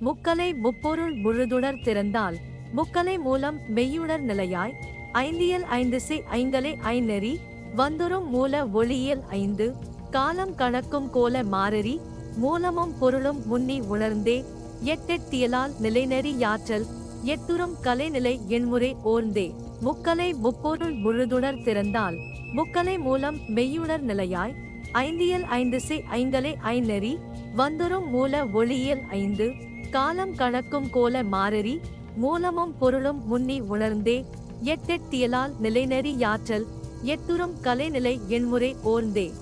முக்கலை முப்பொருள் முழுதுணர் திறந்தால் முக்கலை மூலம் மெய்யுணர் நிலையாய் ஐந்தியல் ஐந்துசை ஐந்தலை ஐநெறி வந்துரும் மூல ஒளியியல் ஐந்து காலம் கணக்கும் கோல மாறறி மூலமும் பொருளும் முன்னி உணர்ந்தே எட்டெட்டியலால் நிலைநெறி யாற்றல் எட்டுறும் கலைநிலை எண்முறை ஓர்ந்தே முக்கலை முப்பொருள் முழுதுணர் திறந்தால் முக்கலை மூலம் மெய்யுணர் நிலையாய் ஐந்தியல் ஐந்துசை ஐந்தலை ஐநெறி வந்துரும் மூல ஒளியியல் ஐந்து காலம் கணக்கும் கோல மாறறி மூலமும் பொருளும் முன்னி உணர்ந்தே எட்டெட்டியலால் நிலைநெறி யாற்றல் எட்டுறும் கலைநிலை எண்முறை ஓர்ந்தே.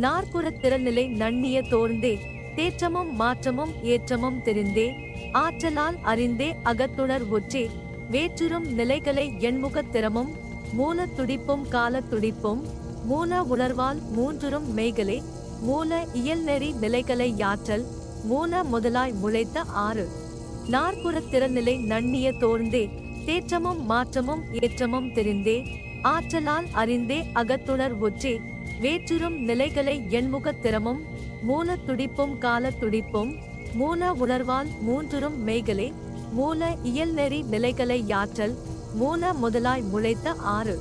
நாற்புறத் திறநிலை நன்னிய தோர்ந்தே தேற்றமும் மாற்றமும் ஏற்றமும் தெரிந்தே ஆற்றலால் அறிந்தே அகத்துணர் ஒற்றே வேற்றுறும் நிலைகளை எண்முகத்திறமும் மூலத் துடிப்பும் கால துடிப்பும் மூல உணர்வால் மூன்றுறும் மெய்களே மூல இயல்நெறி நிலைகளை யாற்றல் மூல முதலாய் முளைத்த ஆறு. நாற்புறத் திறநிலை நண்ணிய தோர்ந்தே தேற்றமும் மாற்றமும் ஏற்றமும் தெரிந்தே ஆற்றலால் அறிந்தே அகத்துணர் ஒற்றே வேற்றுறும் நிலைகளை எண்முகத் திறமும் மூலத் துடிப்பும் காலத் துடிப்பும் மூல உணர்வால் மூன்றுறும் மெய்களே மூல இயல்நெறி நிலைகளை யாற்றல் மூல முதலாய் முளைத்த ஆறு.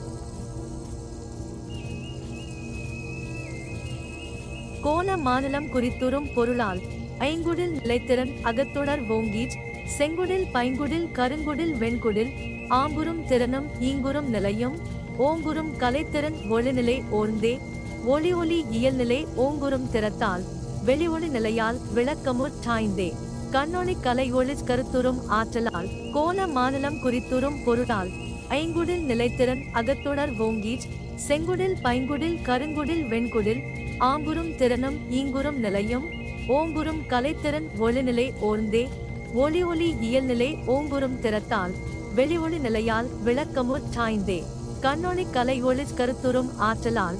கோல மாநிலம் குறித்துறும் பொருளால் ஐங்குடில் நிலைத்திறன் அகத்தொடர் ஓங்கீச் செங்குடில் பைங்குடில் கருங்குடில் வெண்குடில் ஆம்புறும் திறனும் ஈங்குறும் நிலையும் ஓங்குறும் கலைத்திறன் ஒளிநிலை ஓர்ந்தே ஒளி ஒளி இயல்நிலை ஓங்குறும் திறத்தால் வெளி ஒளி நிலையால் விளக்கமுற் சாய்ந்தே. கண்ணொளி கலை ஒளி கருத்துறும் ஆற்றலால் கோல மாநிலம் குறித்துறும் பொருளால் ஐங்குடில் நிலைத்திறன் அகத்தொடர் ஓங்கீச் செங்குடில் பைங்குடில் கருங்குடில் வெண்குடில் ஆம்புறும் திறனும் ஈங்குறும் நிலையும் ஓங்குறும் கலைத்திறன் ஒளிநிலை ஓர்ந்தே ஒளி ஒளி இயல்நிலை ஓங்குறும் திறத்தால் வெளி ஒளி நிலையால் விளக்கமுற் சாய்ந்தே கண்ணொளி கலை ஒளி கருத்துறும் ஆற்றலால்.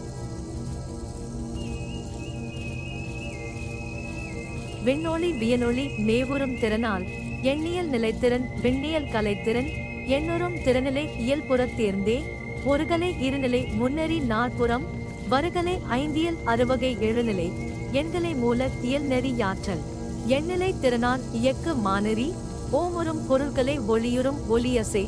விண்ணொளி வியனொளி மேவுறும் திறனால் எண்ணியல் நிலைத்திறன் விண்ணியல் கலைத்திறன் எண்ணுறும் திறநிலை இயல்புறத் தேர்ந்தே ஒருகலை இருநிலை முன்னறி நாற்புறம் வருகலை ஐந்தியல் அறுவகை எழுநிலை எண்களை மூல தியல் நெறி யாற்றல் எண்ணிலை திறனான் இயக்க மானறி ஓமுறும் பொருள்களை ஒளியுறும் ஒளியசை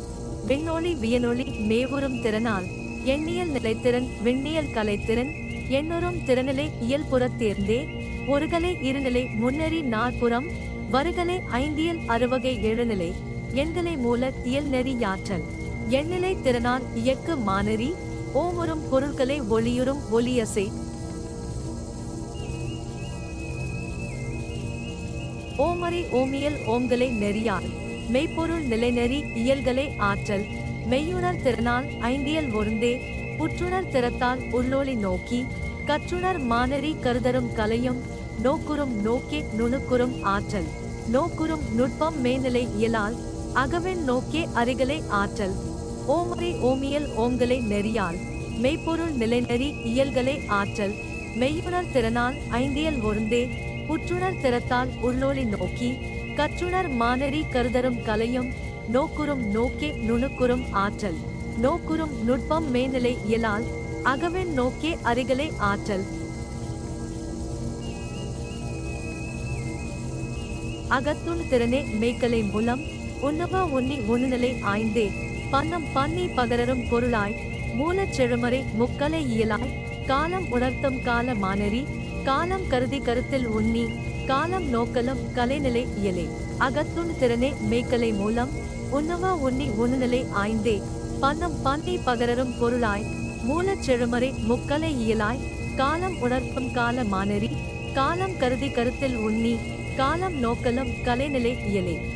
விண்ணொளி வியலொளி மேவுறும் திறனால் எண்ணியல் நிலைத்திறன் விண்ணியல் கலைத்திறன் எண்ணுறும் திறனிலை இயல்புற தேர்ந்தே ஒருகலை இருநிலை முன்னறி நாற்புறம் வருகலை ஐந்தியல் அறுவகை எழுநிலை எண்களை மூல தியல் நெறி யாற்றல் எண்ணிலை திறனான் இயக்க மானறி ஓமுறும் பொருள்களை ஒளியுறும் ஒளியசை ஓமரி ஓமியல் ஓம்களை நெறியார் மெய்ப்பொருள் நிலைநெறி இயல்களை ஆற்றல். மெய்யுணர் திறனால் ஐந்தியல் ஒருந்தே. புற்றுணர் திறத்தால் உள்ளொளி நோக்கி. கற்றுணர் மானறி கருதரும் கலையும். நோக்குறும் நோக்கே நுணுக்குறும் ஆற்றல். நோக்குறும் நுட்பம் மேல்நிலை இயலால். அகவின் நோக்கே அருகலை ஆற்றல். ஓமரி ஓமியல் ஓங்கலை நெறியால் மெய்ப்பொருள் நிலைநெறி இயல்களை ஆற்றல் மெய்யுணர் திறனால் ஐந்தியல் ஒருந்தே புற்றுணர் திறத்தால் உள்ளொளி நோக்கி கற்றுணர் மானரி கருதரும் கலையும் நோக்குறும் நோக்கே நுணுக்குறும் ஆற்றல் நோக்குறும் நுட்பம் மேல்நிலை இயலால் அகவெண் நோக்கே அருகலை ஆற்றல். அகத்துண் திறனே மேய்கலை மூலம் உன்னவ உன்னி உணுநிலை ஆய்ந்தே பன்னம் பண்ணி பகரரும் பொருளாய் மூலச் செழுமறை முக்கலை இயலாய் காலம் உணர்த்தும் கால மானறி காலம் கருதி கருத்தில் உன்னி காலம் நோக்கலும் கலைநிலை இயலே. அகத்துண் திறனே மேய்க்கலை மூலம் உன்னவ உன்னி உன்னிலை ஆய்ந்தே. பன்னம் பன்னி பகரரும் பொருளாய் மூலச் செழுமறை முக்கலை இயலாய் காலம் உணர்த்தும் கால மானரி காலம் கருதி கருத்தில் உன்னி காலம் நோக்கலும் கலைநிலை இயலே.